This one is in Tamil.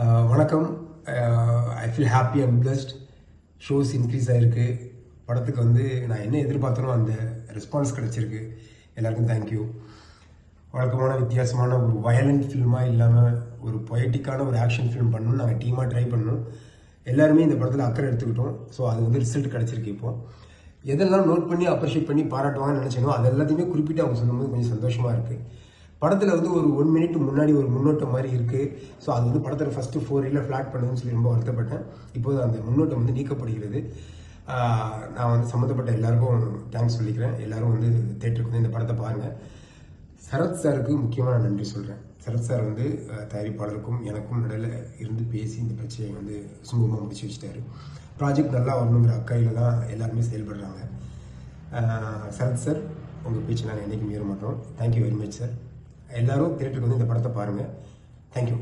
Uh, வணக்கம். I feel happy and blessed shows increase ஆகிருக்கு படத்துக்கு வந்து நான் என்ன எதிர்பார்த்தனோ அந்த ரெஸ்பான்ஸ் கிடச்சிருக்கு. எல்லாருக்கும் தேங்க்யூ வழக்கமான வித்தியாசமான ஒரு வயலண்ட் ஃபில்மாக இல்லாமல் ஒரு பொயட்டிக்கான ஒரு ஆக்ஷன் ஃபிலிம் பண்ணணும் நாங்கள் டீமாக ட்ரை பண்ணோம் எல்லாருமே இந்த படத்தில் அக்கறை எடுத்துக்கிட்டோம். ஸோ அது வந்து ரிசல்ட் கிடச்சிருக்கு இப்போது எதெல்லாம் நோட் பண்ணி அப்ரிஷியேட் பண்ணி பாராட்டுவாங்கன்னு நினச்சேனோ அது எல்லாத்தையுமே குறிப்பிட்டு அவங்க சொல்லும்போது கொஞ்சம் சந்தோஷமாக இருக்குது படத்தில் வந்து ஒரு ஒன் மினிட் முன்னாடி ஒரு முன்னோட்டம் மாதிரி இருக்குது ஸோ அது வந்து படத்தில் ஃபஸ்ட்டு ஃபோர் இயரில் ஃப்ளாட் பண்ணுதுன்னு சொல்லி ரொம்ப வருத்தப்பட்டேன். இப்போது அந்த முன்னோட்டம் வந்து நீக்கப்படுகிறது. நான் வந்து சம்மந்தப்பட்ட எல்லாருக்கும் தேங்க்ஸ் சொல்லிக்கிறேன். எல்லாரும் வந்து தேட்டருக்கு வந்து இந்த படத்தை பாருங்கள் சரத் சாருக்கு முக்கியமாக நான் நன்றி சொல்கிறேன் சரத் சார் வந்து தயாரிப்பாளருக்கும் எனக்கும் நடுவில் இருந்து பேசி இந்த பிரச்சனையை வந்து சுமூகமாக முடிச்சு வச்சுட்டாரு. ப்ராஜெக்ட் நல்லா வரணுங்கிற அக்கையில் தான் எல்லாருமே செயல்படுறாங்க. சரத் சார் உங்கள் பேச்சு நாங்கள் என்றைக்கும் மீற மாட்டோம். தேங்க்யூ வெரி மச் சார் எல்லாரும் தியேட்டருக்கு வந்து இந்த படத்தை பாருங்கள் தேங்க்யூ